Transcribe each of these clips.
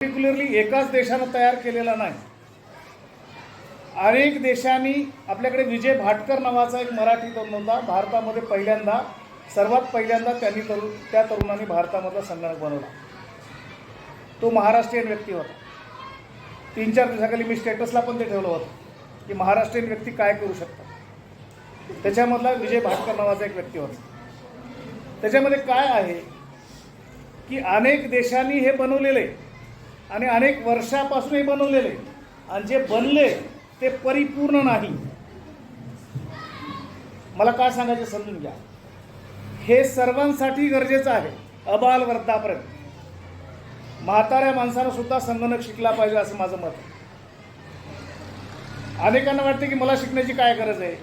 Particularly एकाच देशानं तयार केलेला नाही. अनेक देशांनी आपल्याकडे विजय भाटकर नावाचा एक मराठी तरुण होता. भारतामध्ये पहिल्यांदा सर्वात पहिल्यांदा त्यांनी तरुण त्या तरुणांनी भारतामधला संगणक बनवला. तो महाराष्ट्रीयन व्यक्ती होता. तीन चार दिवसाखाली मी स्टेटसला पण ते ठेवलं होतं की महाराष्ट्रीयन व्यक्ती काय करू शकतात. त्याच्यामधला विजय भाटकर नावाचा एक व्यक्ती होता. त्याच्यामध्ये काय आहे की अनेक देशांनी हे बनवलेले आहे. आणि अनेक वर्षापासूनही बनवलेले. आणि जे बनले ते परिपूर्ण नाही. मला काय सांगायचं समजून घ्या. हे सर्वांसाठी गरजेचं आहे अबाल वृद्धापर्यंत. म्हाताऱ्या माणसानं सुद्धा संगणक शिकला पाहिजे असं माझं मत आहे. अनेकांना वाटते की मला शिकण्याची काय गरज आहे?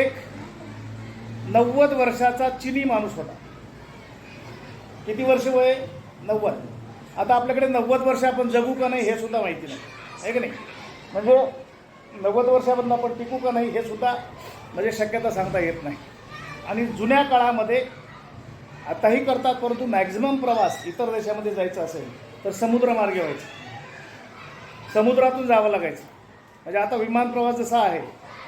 एक नव्वद वर्षाचा चिनी माणूस होता. किती वर्ष वय नव्वद. आता आपल्याकडे नव्वद वर्ष आपण जगू का नाही हे सुद्धा माहिती नाही. आहे की नाही? म्हणजे नव्वद वर्षापर्यंत आपण टिकू का नाही हे सुद्धा म्हणजे शक्यता सांगता येत नाही. आणि जुन्या काळामध्ये आताही करतात परंतु मॅक्झिमम प्रवास इतर देशामध्ये जायचं असेल तर समुद्रमार्गे व्हायचं. समुद्रातून जावं लागायचं. म्हणजे आता विमान प्रवास जसा आहे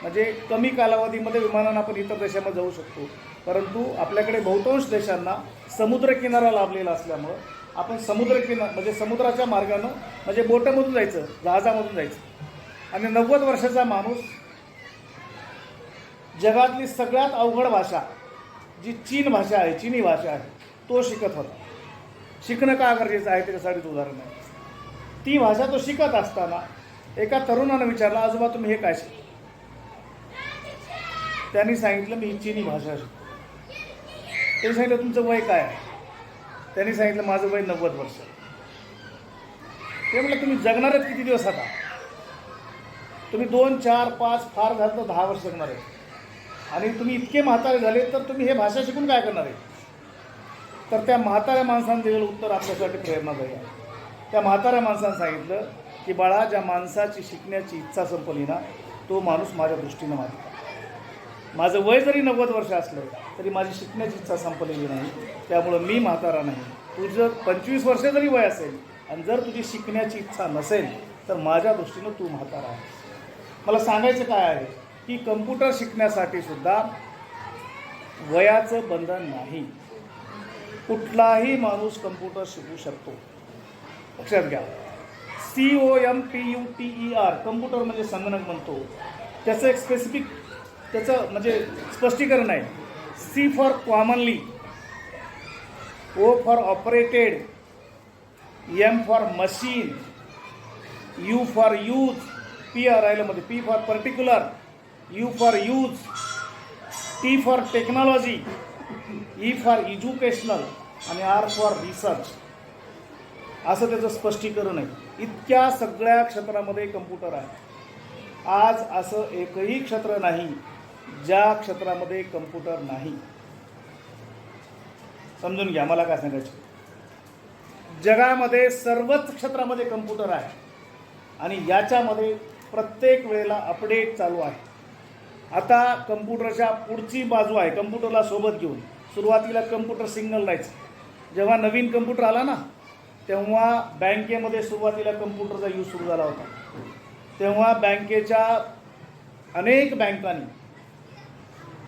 म्हणजे कमी कालावधीमध्ये विमानानं आपण इतर देशामध्ये जाऊ शकतो. परंतु आपल्याकडे बहुतांश देशांना समुद्रकिनारा लाभलेला असल्यामुळं आपण समुद्रकिना म्हणजे समुद्राच्या मार्गानं म्हणजे बोटामधून जायचं जहाजामधून जायचं. आणि नव्वद वर्षाचा माणूस जगातली सगळ्यात अवघड भाषा जी चीन भाषा आहे चीनी भाषा आहे तो शिकत होता. शिकणं का गरजेचं आहे त्याच्यासाठी उदाहरण आहे. ती भाषा तो शिकत असताना एका तरुणानं विचारलं आजोबा तुम्ही हे काय शिकतो? त्यांनी सांगितलं मी चीनी चिनी भाषा शिकतो. ते सांगितलं तुमचं वय काय आहे? त्यांनी सांगितलं माझं वय नव्वद वर्ष. ते म्हटलं तुम्ही जगणार आहेत किती दिवस आता? तुम्ही दोन चार पाच फार झालं तर दहा वर्ष जगणार आहे. आणि तुम्ही इतके म्हातारे झाले तर तुम्ही हे भाषा शिकून काय करणार आहे? तर त्या म्हाताऱ्या माणसानं दिलेलं उत्तर आपल्यासाठी प्रेरणादायी आहे. त्या म्हाताऱ्या माणसानं सांगितलं की बाळा ज्या माणसाची शिकण्याची इच्छा संपली ना तो माणूस माझ्या दृष्टीनं मारला माझं वय जरी नव्वद वर्ष असलं तरी माझी शिकण्याची इच्छा संपलेली नाही. त्यामुळं मी म्हातारा नाही. तुझं पंचवीस वर्ष जरी वय असेल आणि जर तुझी शिकण्याची इच्छा नसेल तर माझ्या दृष्टीनं तू म्हातारा आहे मला सांगायचं काय आहे की कम्प्युटर शिकण्यासाठी सुद्धा वयाचं बंधन नाही. कुठलाही माणूस कम्प्युटर शिकू शकतो. लक्षात घ्या. C O M P U T E R computer म्हणजे संगणक म्हणतो. त्याचं एक स्पेसिफिक त्याचं म्हणजे स्पष्टीकरण आहे. C for commonly O for operated M for machine U for use P R राहिल्यामध्ये P for particular U for use T for technology E for educational आणि आर फॉर रिसर्च. असं त्याचं स्पष्टीकरण आहे. इतक्या सगळ्या क्षेत्रामध्ये कम्प्युटर आहे. आज असं एकही क्षेत्र नाही ज्या क्षेत्रामध्ये कम्प्युटर नाही समजून घ्या मला काय सांगायचं. जगामध्ये सर्वच क्षेत्रामध्ये कम्प्युटर आहे आणि याच्यामध्ये प्रत्येक वेळेला अपडेट चालू आहे. आता कम्प्युटरच्या पुढची बाजू आहे कम्प्युटरला सोबत घेऊन. सुरुवातीला कम्प्युटर सिग्नल राहायचं जेव्हा नवीन कम्प्युटर आला ना तेव्हा बँकेमध्ये सुरुवातीला कम्प्युटरचा यूज सुरू झाला होता. तेव्हा बँकेच्या अनेक बँकांनी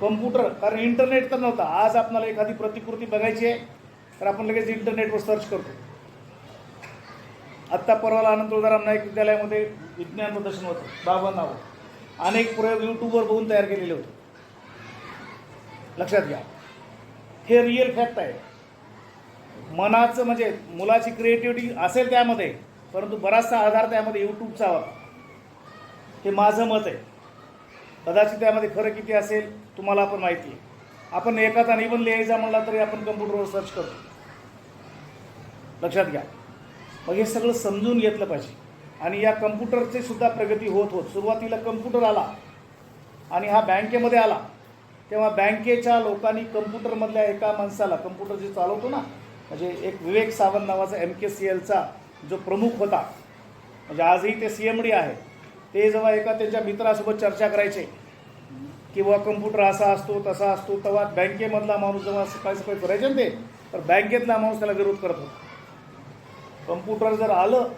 कम्प्युटर कारण इंटरनेट तर नव्हता. आज आपल्याला एखादी प्रतिकृती बघायची आहे तर आपण लगेच इंटरनेटवर सर्च करतो. आत्ता परवाला अनंतोदाराम नाईक विद्यालयामध्ये विज्ञान प्रदर्शन होतं. बाबा नाव. अनेक प्रयोग यूट्यूबवर बघून तयार केलेले होते. लक्षात घ्या. हे रिअल फॅक्ट आहे. मनाचं म्हणजे मुलाची क्रिएटिव्हिटी असेल त्यामध्ये परंतु बराचसा आधार त्यामध्ये यूट्यूबचा होता. हे माझं मत आहे. कदाचित त्यामध्ये खरं किती असेल तुम्हाला पण माहिती आहे. आपण एखादा निबंध लिहायचा म्हणला तरी आपण कम्प्युटरवर सर्च करतो. लक्षात घ्या. मग हे सगळं समजून घेतलं पाहिजे. आणि या कम्प्युटरचे सुद्धा प्रगती होत होत. सुरुवातीला कम्प्युटर आला आणि हा बँकेमध्ये आला. तेव्हा बँकेच्या लोकांनी कम्प्युटरमधल्या एका माणसाला कम्प्युटर जे चालवतो ना म्हणजे एक विवेक सावंत नावाचा एम के सी एलचा जो प्रमुख होता म्हणजे आजही ते सी एम डी आहे ते जेव्हा एका त्यांच्या मित्रासोबत चर्चा करायचे किंवा कम्प्युटर असा असतो तसा असतो तेव्हा बँकेमधला माणूस जेव्हा सकाळी सकाळी करायचे ना ते तर बँकेतला माणूस त्याला विरोध करत होता. कम्प्युटर जर आलं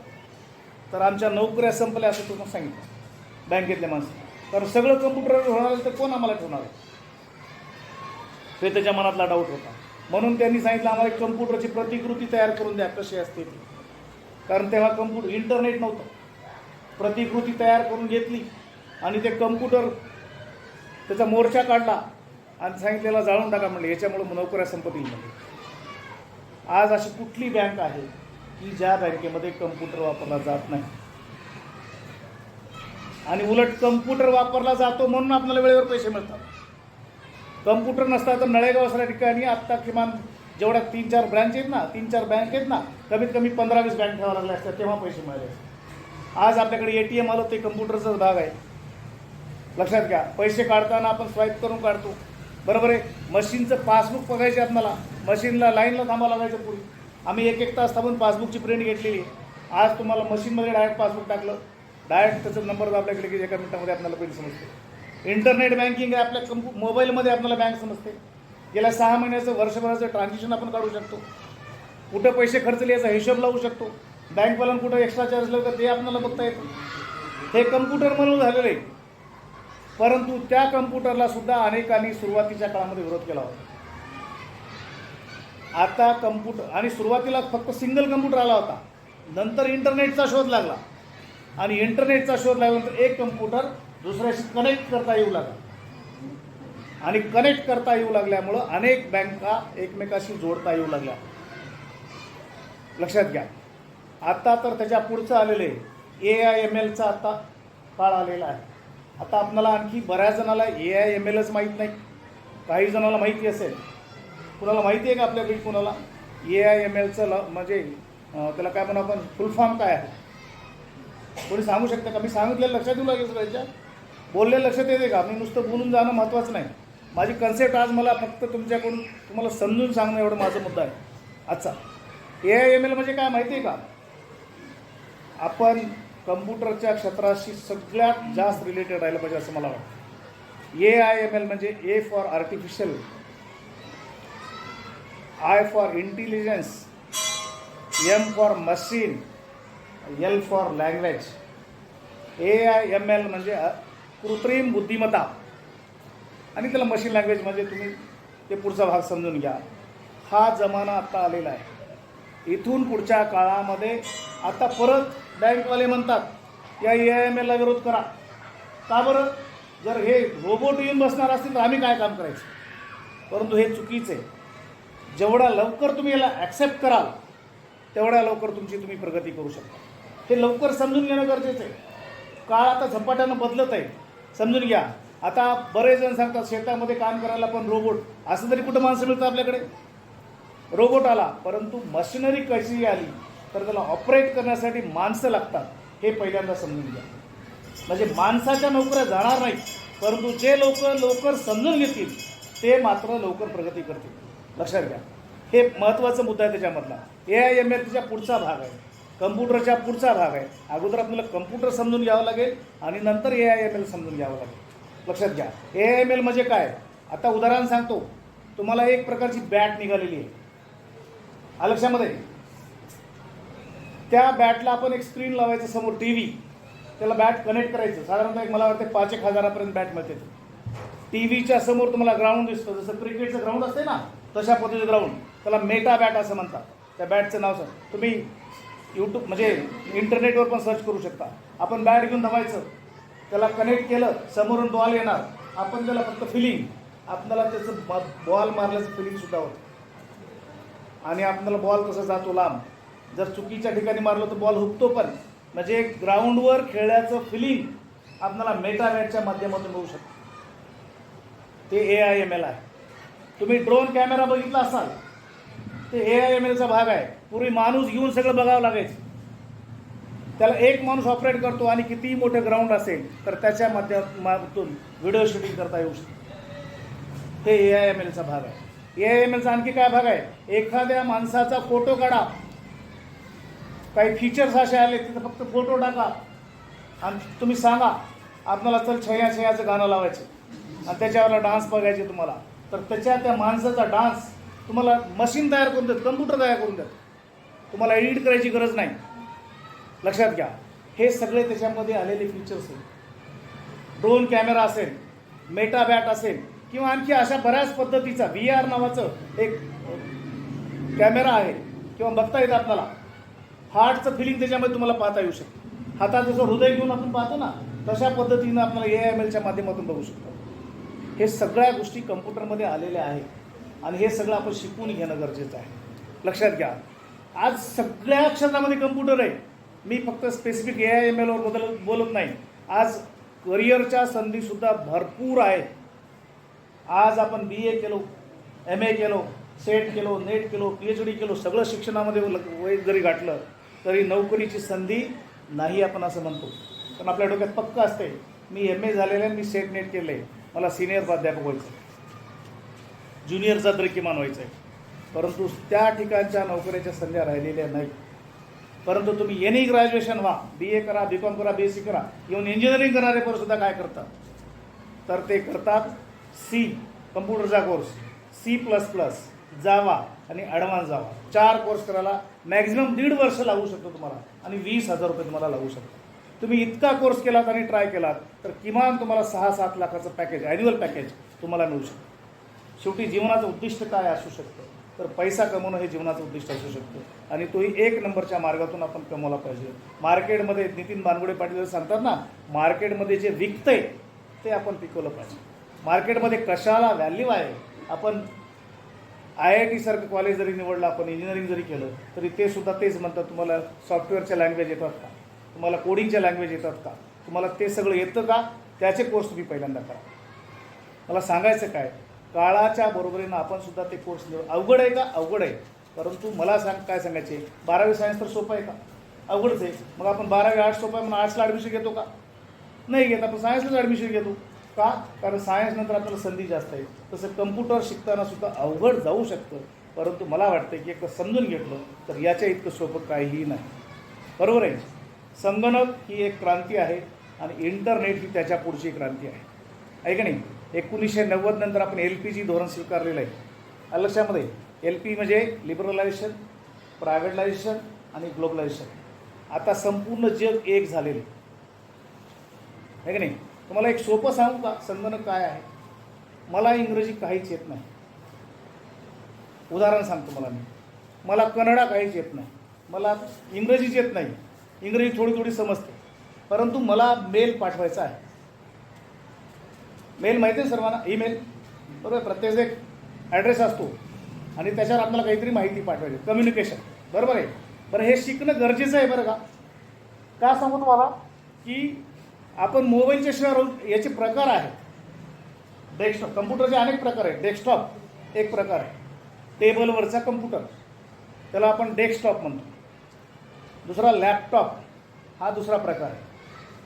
तर आमच्या नोकऱ्या संपल्या असं तुम्हाला सांगितलं बँकेतल्या माणसं कारण सगळं कम्प्युटरवर होणार तर कोण आम्हाला ठेवणार आहे? हे त्याच्या मनातला डाऊट होता. म्हणून त्यांनी सांगितलं आम्हाला कम्प्युटरची प्रतिकृती तयार करून द्या कशी असते ती. कारण तेव्हा कम्प्युटर इंटरनेट नव्हतं. प्रतिकृती तयार करून घेतली. आणि ते कम्प्युटर त्याचा मोर्चा काढला. आणि सांगितलेला जाळून टाका म्हणले. याच्यामुळे नोकऱ्या संपत्ती म्हणले. आज अशी कुठली बँक आहे की ज्या बँकेमध्ये कम्प्युटर वापरला जात नाही? आणि उलट कम्प्युटर वापरला जातो म्हणून आपल्याला वेळेवर पैसे मिळतात. कम्प्युटर नसता तर नळेगाव असल्या ठिकाणी आत्ता किमान जेवढ्या तीन चार ब्रँच आहेत ना तीन चार बँक आहेत ना कमीत कमी पंधरा वीस बँक ठेवा लागल्या असत्या तेव्हा पैसे मिळाले असते. आज आपल्याकडे ए टी एम आलं ते कम्प्युटरचाच भाग आहे. लक्षात घ्या पैसे काढताना आपण स्वाईप करून काढतो. बरोबर आहे? मशीनचं पासबुक बघायचे आपल्याला. मशीनला लाईनला थांबावं लागायचं पूर्वी आम्ही एक एक तास थांबून पासबुकची प्रिंट घेतलेली आहे. आज तुम्हाला मशीनमध्ये डायरेक्ट पासबुक टाकलं. डायरेक्ट त्याचा नंबर आपल्याकडे की एका मिनिटामध्ये आपल्याला बिल समजते. इंटरनेट बँकिंग आहे आपल्या कम्प्यु मोबाईलमध्ये आपल्याला बँक समजते. गेल्या सहा महिन्याचं वर्षभराचं ट्रान्झॅक्शन आपण काढू शकतो. कुठं पैसे खर्चले याचा हिशोब लावू शकतो. बँकवाल्यानं कुठं एक्स्ट्रा चार्ज लावलं तर ते आपल्याला बघता येतं. हे कम्प्युटर म्हणून झालेलं आहे. परंतु त्या कम्प्युटरला सुद्धा अनेकांनी सुरुवातीच्या काळामध्ये विरोध केला होता. आता कम्प्युटर आणि सुरुवातीला फक्त सिंगल कम्प्युटर आला होता. नंतर इंटरनेटचा शोध लागला. आणि इंटरनेटचा शोध लागल्यानंतर एक कम्प्युटर दुसऱ्याशी कनेक्ट करता येऊ लागला. आणि कनेक्ट करता येऊ लागल्यामुळं अनेक बँका एकमेकाशी जोडता येऊ लागल्या. लक्षात घ्या. आता तर त्याच्या पुढचं आलेलं आहे. ए आय एम एलचा आता काळ आलेला आहे. आता आपणाला आणखी बऱ्याच जणाला ए आय एम एलच माहीत नाही. काही जणाला माहिती असेल. कुणाला माहिती आहे का आपल्याकडे कुणाला? ए आय एम एलचं ल म्हणजे त्याला काय म्हणू आपण? फुल फॉर्म काय आहे? कोणी सांगू शकतं का? मी सांगितलेलं लक्षात येऊ लागेल त्याच्या बोलले लक्षात येते का? मी नुसतं बोलून जाणं महत्त्वाचं नाही. माझी कन्सेप्ट आज मला फक्त तुमच्याकडून तुम्हाला समजून सांगणं एवढं माझा मुद्दा आहे. आजचा. ए आय एम एल म्हणजे काय माहिती आहे का? आपण कम्प्युटरच्या क्षेत्राशी सगळ्यात जास्त रिलेटेड राहिलं पाहिजे असं मला वाटतं. ए आय एम एल म्हणजे A for artificial I for intelligence M for machine L for language A I M L म्हणजे कृत्रिम बुद्धिमत्ता. आणि त्याला मशीन लँग्वेज म्हणजे तुम्ही ते पुढचा भाग समजून घ्या. हा जमाना आत्ता आलेला आहे. इथून पुढच्या काळामध्ये आता परत बँकवाले म्हणतात या ए आय एम एलला विरोध करा. का बरं? जर हे रोबोट येऊन बसणार असतील तर आम्ही काय काम करायचं? परंतु हे चुकीचं आहे. जेवढ्या लवकर तुम्ही याला ॲक्सेप्ट कराल तेवढ्या लवकर तुमची तुम्ही प्रगती करू शकता. हे लवकर समजून घेणं गरजेचं आहे. काळ आता झपाट्यानं बदलत आहे. समजून घ्या. आता बरेच जण सांगतात शेतामध्ये काम करायला पण रोबोट असं तरी कुठं माणसं मिळतं आपल्याकडे? रोबोट आला परंतु मशिनरी कशी आली? तर त्याला ऑपरेट करण्यासाठी माणसं लागतात. हे पहिल्यांदा समजून घ्या. म्हणजे माणसाच्या नोकऱ्या जाणार नाहीत परंतु जे लोक लवकर समजून घेतील ते मात्र लवकर प्रगती करतील. लक्षात घ्या. हे महत्त्वाचा मुद्दा आहे त्याच्यामधला. ए आय एम एल त्याच्या पुढचा भाग आहे. कम्प्युटरच्या पुढचा भाग आहे. अगोदर आपल्याला कम्प्युटर समजून घ्यावं लागेल आणि नंतर ए आय एम एल समजून घ्यावं लागेल. लक्षात घ्या. ए आय एम एल म्हणजे काय? आता उदाहरण सांगतो. तुम्हाला एक प्रकारची बॅट निघालेली आहे. आ लक्षामध्ये त्या बॅटला आपण एक स्क्रीन लावायचं समोर टी व्ही त्याला बॅट कनेक्ट करायचं. साधारणतः एक मला वाटतं पाच एक हजारापर्यंत बॅट मिळते टी व्हीच्या समोर तुम्हाला ग्राउंड दिसतं. जसं क्रिकेटचं ग्राउंड असते ना तशा पद्धतीचं ग्राउंड त्याला मेटा बॅट असं म्हणतात. त्या बॅटचं नाव सांग. तुम्ही यूट्यूब म्हणजे इंटरनेटवर पण सर्च करू शकता. आपण बॅट घेऊन धावायचं. त्याला कनेक्ट केलं समोरून बॉल येणार. आपण त्याला फक्त फिलिंग आपल्याला त्याचं बॉल मारल्याचं फिलिंगसुद्धा होतं. आणि आपल्याला बॉल कसा जातो लांब. जर चुकीच्या ठिकाणी मारलं तर बॉल हुकतो पण. म्हणजे ग्राउंडवर खेळण्याचं फिलिंग आपल्याला मेटामॅटच्या माध्यमातून मिळू शकतं. ते ए आय एम एल आहे. तुम्ही ड्रोन कॅमेरा बघितला असाल ते ए आय एम एलचा भाग आहे. पूर्वी माणूस घेऊन सगळं बघावं लागायचं. त्याला एक माणूस ऑपरेट करतो आणि कितीही मोठं ग्राउंड असेल तर त्याच्या माध्यमातून व्हिडिओ शूटिंग करता येऊ शकते. ते ए आय एम एलचा भाग आहे. ए आय एम एलचा आणखी काय भाग आहे? एखाद्या माणसाचा फोटो काढा. काही फीचर्स असे आले तिथं फक्त फोटो टाका. आणि तुम्ही सांगा आपल्याला चल छया छयाचं गाणं लावायचं. आणि त्याच्यावर डान्स बघायचे तुम्हाला. तर त्याच्या त्या माणसाचा डान्स तुम्हाला मशीन तयार करून देत कम्प्युटर तयार करून देत. तुम्हाला एडिट करायची गरज नाही. लक्षात घ्या. हे सगळे त्याच्यामध्ये आलेले फीचर्स आहेत. ड्रोन कॅमेरा असेल मेटा बॅट असेल किंवा आणखी अशा बऱ्याच पद्धतीचा व्ही आर नावाचं एक कॅमेरा आहे. किंवा बघता येतं आपल्याला. हार्टचं फिलिंग त्याच्यामध्ये तुम्हाला पाहता येऊ शकतं. हातात जसं हृदय घेऊन आपण पाहतो ना तशा पद्धतीनं आपल्याला ए एम एलच्या माध्यमातून बघू शकतो. हे सगळ्या गोष्टी कम्प्युटरमध्ये आलेल्या आहेत आणि हे सगळं आपण शिकून घेणं गरजेचं आहे. लक्षात घ्या. आज सगळ्या क्षेत्रामध्ये कम्प्युटर आहे. मी फक्त स्पेसिफिक ए आय एम एलवर बदल बोलत नाही. आज करिअरच्या संधीसुद्धा भरपूर आहेत. आज आपण बी ए केलो एम ए केलो सेट केलो नेट केलो पी एच डी केलो सगळं शिक्षणामध्ये ल- वय जरी गाठलं. तरी नोकरीची संधी नाही आपण असं म्हणतो. पण आपल्या डोक्यात पक्क असते. मी एम ए झालेलं आहे मी सेट नेट केलं. आहे मला सिनियर प्राध्यापक व्हायचं आहे ज्युनियरचा तरी किमान व्हायचं आहे परंतु त्या ठिकाणच्या नोकरीच्या संध्या राहिलेल्या नाहीत. परंतु तुम्ही एनी ग्रॅज्युएशन व्हा. बी ए करा बी कॉम करा बी एस सी करा. येऊन इंजिनिअरिंग करणारे पोरं सुद्धा काय करतात? तर ते करतात सी कम्प्युटरचा course C plus plus Java आणि ॲडव्हान्स जावा. चार कोर्स करायला मॅक्झिमम दीड वर्ष लागू शकतो तुम्हाला आणि वीस हजार रुपये तुम्हाला लागू शकतो तुम्ही इतका कोर्स केलात आणि ट्राय केलात तर किमान तुम्हाला सहा सात लाखाचं पॅकेज ॲन्युअल पॅकेज तुम्हाला मिळू शकतं. शेवटी जीवनाचं उद्दिष्ट काय असू शकतं? तर पैसा कमवणं हे जीवनाचं उद्दिष्ट असू शकतं. आणि तोही एक नंबरच्या मार्गातून आपण कमवला पाहिजे. मार्केटमध्ये नितीन बानगुडे पाटील सांगतात ना मार्केटमध्ये जे विकतंय ते आपण पिकवलं पाहिजे. मार्केटमध्ये कशाला व्हॅल्यू आहे? आपण आय आय टी सारखं कॉलेज जरी निवडलं आपण इंजिनिअरिंग जरी केलं तरी ते सुद्धा तेच म्हणतात तुम्हाला सॉफ्टवेअरच्या लँग्वेज येतात का? तुम्हाला कोडिंगच्या लँग्वेज येतात का? तुम्हाला ते सगळं येतं का? त्याचे कोर्स तुम्ही पहिल्यांदा करा. मला सांगायचं काय? काळाच्या बरोबरीनं आपण सुद्धा ते कोर्स निवड अवघड आहे का? अवघड आहे. परंतु मला सांग काय सांगायचे? बारावी सायन्स तर सोपं आहे का? अवघडच आहे. मग आपण बारावी आर्ट्स सोपं आहे म्हणून आर्ट्सला ॲडमिशन घेतो का? नाही घेत. आपण सायन्सलाच ॲडमिशन घेतो. का? कारण सायन्सनंतर आपल्याला संधी जास्त आहे. तसं कम्प्युटर शिकताना सुद्धा अवघड जाऊ शकतं. परंतु मला वाटतं की एकदा समजून घेतलं तर याच्या इतकं सोपं काहीही नाही. बरोबर आहे? संगणक ही एक क्रांती आहे आणि इंटरनेट ही त्याच्या पुढची क्रांती आहे. ऐका नाही? एकोणीसशे नव्वद नंतर आपण एल पी जी धोरण स्वीकारलेलं आहे. लक्षामध्ये एल पी म्हणजे लिबरलायझेशन प्रायव्हेटलायझेशन आणि ग्लोबलायझेशन आता संपूर्ण जग एक झालेलं आहे का नाही? तुम्हाला एक सोपं सांगू का? संगणक काय आहे? मला इंग्रजी काहीच येत नाही. उदाहरण सांगतो मला मी. मला कन्नडा काहीच येत नाही. मला इंग्रजीच येत नाही. इंग्रजी थोडी थोडी समजते. परंतु मला मेल पाठवायचा आहे. मेल माहिती आहे सर्वांना? ईमेल. बरोबर? प्रत्येक एक ॲड्रेस असतो. आणि त्याच्यावर आपल्याला काहीतरी माहिती पाठवायची कम्युनिकेशन. बरोबर आहे? बरं हे शिकणं गरजेचं आहे बरं का? का सांगू तुम्हाला? की आपण मोबाईलच्या शिवाय याचे प्रकार आहेत. डेस्कटॉप कम्प्युटरचे अनेक प्रकार आहेत. डेस्कटॉप एक प्रकार आहे. टेबलवरचा कम्प्युटर त्याला आपण डेस्कटॉप म्हणतो. दुसरा लॅपटॉप हा दुसरा प्रकार आहे.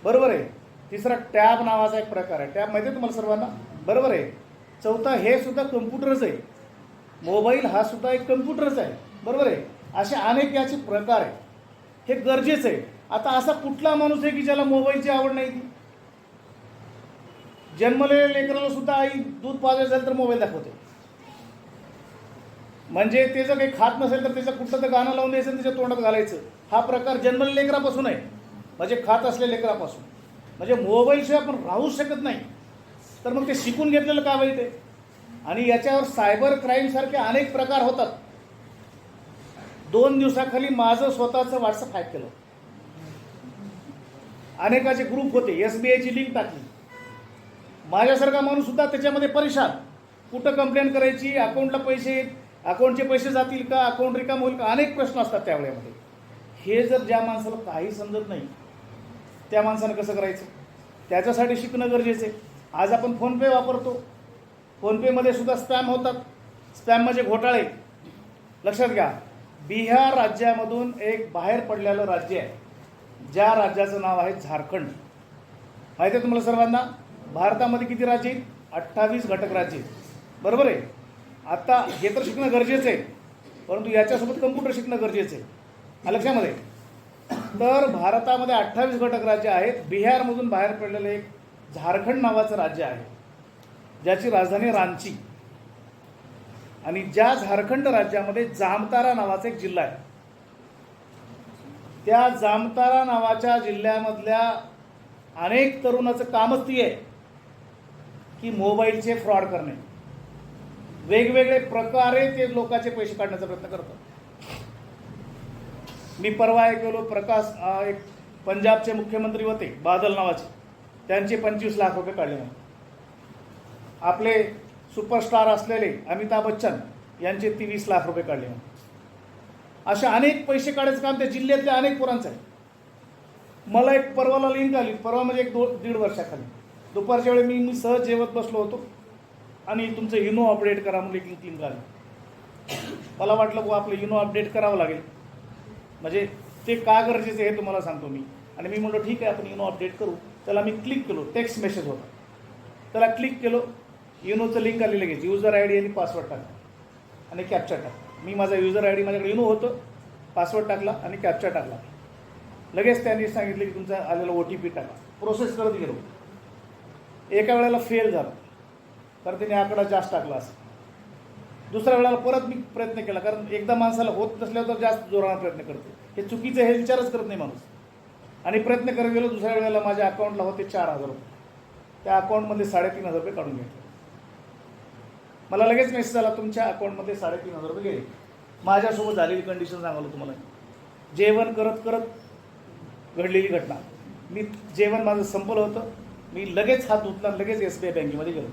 बरोबर आहे? तिसरा टॅब नावाचा एक प्रकार आहे. टॅब माहिती आहे तुम्हाला सर्वांना? बरोबर आहे. चौथा हे सुद्धा कम्प्युटरच आहे. मोबाईल हा सुद्धा एक कम्प्युटरच आहे. बरोबर आहे? असे अनेक याचे प्रकार आहेत. हे गरजेचं आहे. आता असा कुठला माणूस आहे की ज्याला मोबाईलची आवड नाही ती? जन्मलेल्या लेकराला सुद्धा आई दूध पाजायचं झालं तर मोबाईल दाखवते. म्हणजे ते जर काही खात नसेल तर त्याचं कुठलं तर गाणं लावून द्यायचं त्याच्या तोंडात घालायचं. हा प्रकार जन्मलेल्या लेकरापासून आहे. म्हणजे खात असलेल्या लेकरापासून. म्हणजे मोबाईलशिवाय आपण राहूच शकत नाही. तर मग ते शिकून घेतलेलं का वाईट आहे? आणि याच्यावर सायबर क्राईमसारखे अनेक प्रकार होतात. दोन दिवसाखाली माझं स्वतःचं व्हॉट्सअप हॅक केलं. अनेकाचे ग्रुप होते. एस बी आयची लिंक टाकली. माझ्यासारखा माणूस सुद्धा त्याच्यामध्ये परेशान. कुठं कंप्लेंट करायची? अकाउंटला पैसे अकाउंटचे पैसे जातील का? अकाउंट रिकाम होईल का? अनेक प्रश्न असतात त्यावेळेमध्ये. हे जर ज्या माणसाला काही समजत नाही त्या माणसानं कसं करायचं? त्याच्यासाठी शिकणं गरजेचं आहे. आज आपण फोनपे वापरतो. फोनपेमध्ये सुद्धा स्पॅम होतात. स्पॅम म्हणजे घोटाळे. लक्षात घ्या. बिहार राज्यामधून एक बाहेर पडलेलं राज्य आहे. ज्या राज्याचं नाव आहे झारखंड. माहिती आहे तुम्हाला सर्वांना? भारतामध्ये किती राज्य आहेत? अठ्ठावीस घटक राज्य आहेत. बरोबर आहे? आता हे तर शिकणं गरजेचं आहे. परंतु याच्यासोबत कम्प्युटर शिकणं गरजेचं आहे. लक्षामध्ये तर भारतामध्ये अठ्ठावीस घटक राज्य आहेत. बिहारमधून बाहेर पडलेलं एक झारखंड नावाचं राज्य आहे. ज्याची राजधानी रांची. आणि ज्या झारखंड राज्यामध्ये जामतारा नावाचा एक जिल्हा आहे. त्या जामतारा नावाच्या जिल्ह्यामधल्या अनेक तरुणाचं कामच ती आहे की मोबाईलचे फ्रॉड करणे. वेगवेगळे प्रकारे ते लोकांचे पैसे काढण्याचा प्रयत्न करतात. मी परवा गेलो प्रकाश एक पंजाबचे मुख्यमंत्री होते बादल नावाचे. त्यांचे पंचवीस लाख रुपये काढले नाही आपले सुपरस्टार असलेले अमिताभ बच्चन यांचे तेवीस लाख रुपये काढले नाही अशा अनेक पैसे काढायचं काम त्या जिल्ह्यातल्या अनेक पोरांचं आहे. मला एक परवाला लिंक आली. परवा म्हणजे एक दो दीड वर्षाखाली. दुपारच्या वेळी मी मी सहज जेवत बसलो होतो. आणि तुमचं इनो अपडेट करा म्हणून एक लिंक लिंक आली. मला वाटलं बुवा आपलं इनो अपडेट करावं लागेल. म्हणजे ते का गरजेचं हे तुम्हाला सांगतो मी. आणि मी म्हणलो ठीक आहे आपण इनो अपडेट करू. त्याला मी क्लिक केलो. टेक्स्ट मेसेज होता. त्याला क्लिक केलो. युनोचं लिंक आली लगेच. युजर आय डी आणि पासवर्ड टाका आणि कॅप्चर टाका मी माझा युजर आय डी माझ्याकडे युनो होतं पासवर्ड टाकला आणि कॅप्चर टाकला. लगेच त्यांनी सांगितलं की तुमचा आलेला ओ टी पी टाका. प्रोसेस करत गेलो. एका वेळेला फेल झाला. तर त्याने आकडा जास्त टाकला असं दुसऱ्या वेळेला परत मी प्रयत्न केला कारण एकदा माणसाला होत नसल्यावर तर जास्त जोराने प्रयत्न करते. हे चुकीचं हे विचारच करत नाही माणूस. आणि प्रयत्न करत गेलो दुसऱ्या वेळेला माझ्या अकाउंटला होते चार हजार रुपये. त्या अकाउंटमध्ये साडेतीन हजार रुपये काढून घेतले. मला लगेच मेसेज आला तुमच्या अकाउंटमध्ये साडेतीन हजार रुपये गेले. माझ्यासोबत झालेली कंडिशन सांगालो तुम्हाला जेवण करत करत घडलेली घटना. मी जेवण माझं संपलं होतं. मी लगेच हात धुतला लगेच एस बी आय बँकेमध्ये गेलो.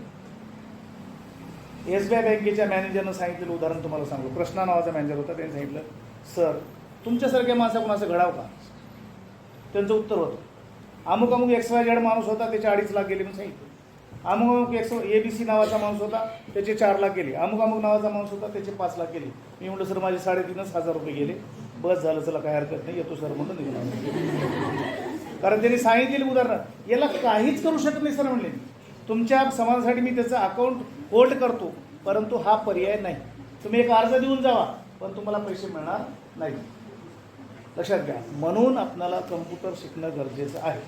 एस बी आय बँकेच्या मॅनेजरनं सांगितलेलं उदाहरण तुम्हाला सांगू कृष्णा नावाचा मॅनेजर होता त्यांनी सांगितलं सर तुमच्यासारख्या माणसाकडून असं घडावं का? त्यांचं उत्तर होतं. अमुक अमुक एक्स वाय जेड माणूस होता त्याच्या अडीच लाख गेले म्हणून सांगितलं. अमुक अमुक एक ए बी सी नावाचा माणूस होता त्याचे चार लाख गेले. अमुक अमुक नावाचा माणूस होता त्याचे पाच लाख गेले. मी म्हटलं सर माझे साडेतीनच हजार रुपये गेले. बस झालं चला काय हरकत नाही येतो सर म्हणून निघून कारण त्यांनी सांगितलेली उदाहरण याला काहीच करू शकत नाही सर म्हणले. तुमच्या समाजासाठी मी त्याचं अकाउंट होल्ड करतो परंतु हा पर्याय नाही. तुम्ही एक अर्ज देऊन जावा पण तुम्हाला पैसे मिळणार नाही. लक्षात घ्या म्हणून आपल्याला कम्प्युटर शिकणं गरजेचं आहे.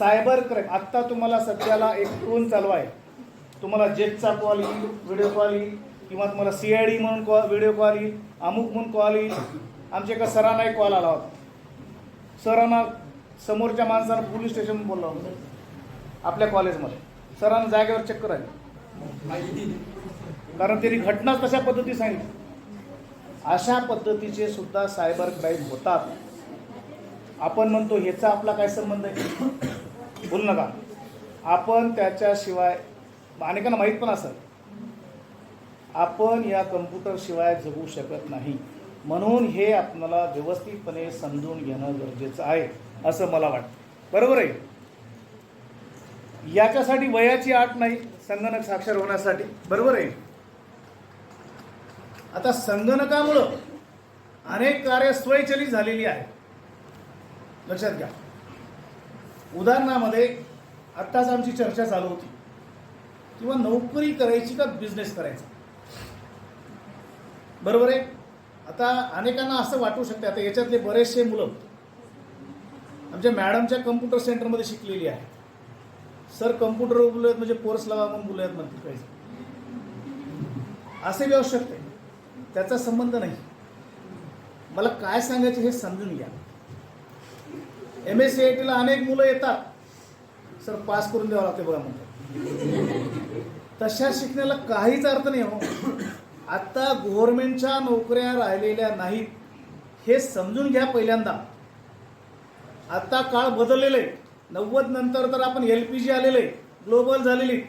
सायबर क्राईम आत्ता तुम्हाला सध्याला एक टोन चालू आहे. तुम्हाला जेटचा कॉल येईल व्हिडिओ कॉल येईल किंवा तुम्हाला सी आय डी म्हणून कॉल व्हिडिओ कॉल येईल अमुक म्हणून कॉल येईल. आमच्या एका सरांना एक कॉल आला होता. सरांना समोरच्या माणसानं पोलीस स्टेशन बोलला होता. आपल्या कॉलेजमध्ये सरांना जागेवर चक्कर आली. कारण त्यांनी घटनाच तशा पद्धती सांगितली. अशा पद्धतीचे सुद्धा सायबर क्राईम होतात. आपण म्हणतो ह्याचा आपला काय संबंध आहे? बोल नका. आपण त्याच्याशिवाय अनेकांना माहीत पण असेल. आपण या कम्प्युटरशिवाय जगू शकत नाही. म्हणून हे आपल्याला व्यवस्थितपणे समजून घेणं गरजेचं आहे असं मला वाटतं. बरोबर आहे? याच्यासाठी वयाची आठ नाही संगणक साक्षर होण्यासाठी. बरोबर आहे? आता संगणकामुळं अनेक कार्य स्वयंचलित झालेली आहे लक्षात घ्या. उदाहरणामध्ये आत्ताच आमची चर्चा चालू होती. किंवा नोकरी करायची का बिझनेस करायचा? बरोबर आहे? आता अनेकांना असं वाटू शकते आता याच्यातले बरेचसे मुलं आमच्या मॅडमच्या कम्प्युटर सेंटरमध्ये शिकलेली आहे सर कम्प्युटर बोलूयात म्हणजे कोर्स लावा म्हणून बोलूयात म्हणते काही असे बी असू शकते त्याचा संबंध नाही. मला काय सांगायचे हे समजून घ्या. एम एस सी आय टीला अनेक मुलं येतात. सर पास करून द्यावं लागते बघा म्हणतात तशा शिकण्याला काहीच अर्थ नाही हो. आत्ता गव्हर्नमेंटच्या नोकऱ्या राहिलेल्या नाहीत. हे समजून घ्या पहिल्यांदा. आत्ता काळ बदललेले. आहे नव्वद नंतर तर आपण एल पी जी आलेले. ग्लोबल झालेली.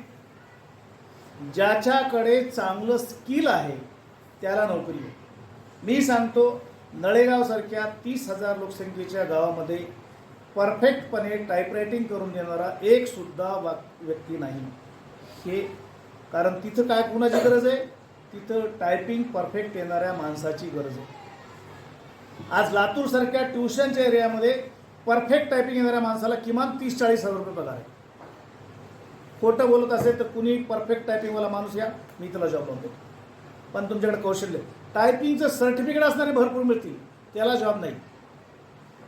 ज्याच्याकडे चांगलं स्किल आहे त्याला नोकरी. आहे मी सांगतो नळेगावसारख्या तीस हजार लोकसंख्येच्या गावामध्ये परफेक्टपणे टाईपरायटिंग करून देणारा एक सुद्धा वा व्यक्ती नाही. हे कारण तिथं काय कुणाची गरज आहे? तिथं टायपिंग परफेक्ट येणाऱ्या माणसाची गरज आहे. आज लातूरसारख्या ट्युशनच्या एरियामध्ये परफेक्ट टायपिंग येणाऱ्या माणसाला किमान तीस चाळीस हजार रुपये पगार आहे. खोटं बोलत असेल तर कुणी परफेक्ट टायपिंगवाला माणूस या? मी त्याला जॉब लावतो. पण तुमच्याकडे कौशल्य टायपिंगचं सर्टिफिकेट असणारे भरपूर मिळतील. त्याला जॉब नाही.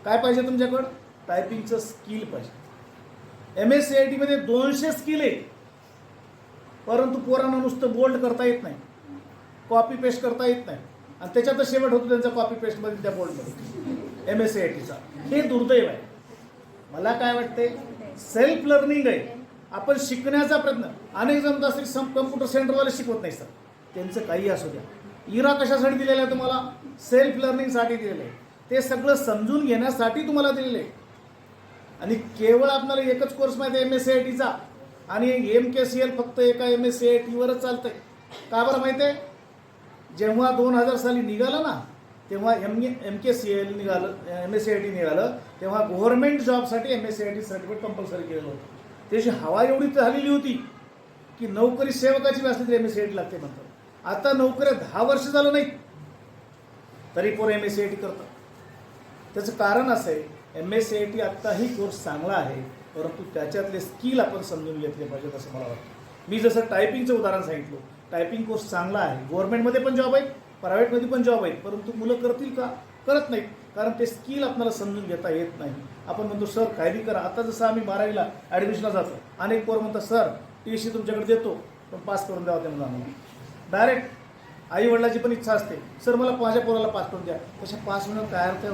काय पाहिजे तुमच्याकडं? टायपिंगचं स्किल पाहिजे. एम एस सी आय टीमध्ये दोनशे स्किल आहे परंतु पोरांना नुसतं बोल्ड करता येत नाही. कॉपी पेस्ट करता येत नाही. आणि त्याच्यातच शेवट होतो त्यांचा कॉपी पेस्टमध्ये त्या बोल्डमध्ये एम एस सी आय टीचा हे दुर्दैव आहे. मला काय वाटते सेल्फ लर्निंग आहे. आपण शिकण्याचा प्रयत्न. अनेक जण असतील सम कम्प्युटर सेंटरवाले शिकवत नाही सर. त्यांचं काही असू द्या. इरा कशासाठी दिलेला आहे तुम्हाला? सेल्फ लर्निंगसाठी दिलेलं आहे. ते सगळं समजून घेण्यासाठी तुम्हाला दिलेलं आहे. आणि केवळ आपल्याला एकच कोर्स माहिती आहे एम एस सी आय टीचा आणि एम के सी एल फक्त एका एम एस सी आय टीवरच चालतं आहे का बरं माहिती आहे जेव्हा दोन हजार साली निघालं ना तेव्हा M M K C L निघालं M S C I T निघालं तेव्हा गव्हर्नमेंट जॉबसाठी M S C I T certificate compulsory केलेलं होतं. त्याची हवा एवढी झालेली होती की नोकरी सेवकाची बी असली तरी M S C I T लागते म्हणतात. आता नोकऱ्या दहा वर्ष झालं नाही तरी पोरं M S C I T करतात. त्याचं कारण असं आहे M S C I T आत्ताही कोर्स चांगला आहे परंतु त्याच्यातले स्किल आपण समजून घेतले पाहिजेत असं मला वाटतं. मी जसं टायपिंगचं उदाहरण सांगितलं टायपिंग कोर्स चांगला आहे. गव्हर्नमेंटमध्ये पण जॉब आहेत प्रायव्हेटमध्ये पण जॉब आहेत परंतु मुलं करतील का? करत नाहीत कारण ते स्किल आपल्याला समजून घेता येत नाही. आपण म्हणतो सर कायदी करा. आता जसं आम्ही बारावीला ॲडमिशनला जातो अनेक पोर म्हणतात सर टी सी तुमच्याकडे देतो पण पास करून द्यावा ते आम्हाला. डायरेक्ट आई वडिलाची पण इच्छा असते सर मला माझ्या पोराला पास करून द्या. तशा पास होण्यात काय अर्थ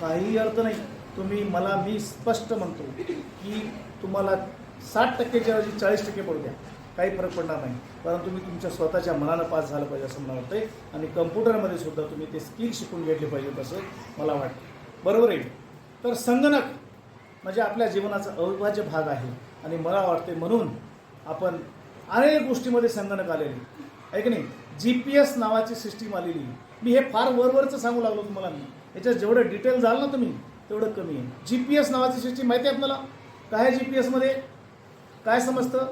काहीही काही अर्थ नाही. तुम्ही मला मी स्पष्ट म्हणतो की तुम्हाला साठ टक्केच्या ऐवजी चाळीस टक्के पडू द्या. काही फरक पडणार नाही. परंतु मी तुमच्या स्वतःच्या मनानं पास झालं पाहिजे असं मला वाटतंय. आणि कम्प्युटरमध्ये सुद्धा तुम्ही ते स्किल शिकून घेतले पाहिजे असं मला वाटतं बरोबर आहे. तर संगणक म्हणजे आपल्या जीवनाचा अविभाज्य भाग आहे. आणि मला वाटते म्हणून आपण अनेक गोष्टीमध्ये संगणक आलेले. आहे की नाही जी पी एस नावाची सिस्टीम आलेली. मी हे फार वरवरचं सांगू लागलो तुम्हाला मी. याच्यात जेवढं डिटेल जाल ना तुम्ही तेवढं कमी आहे. जी पी एस नावाची सिस्टीम माहिती आहे आपल्याला? काय जी पी एसमध्ये काय समजतं?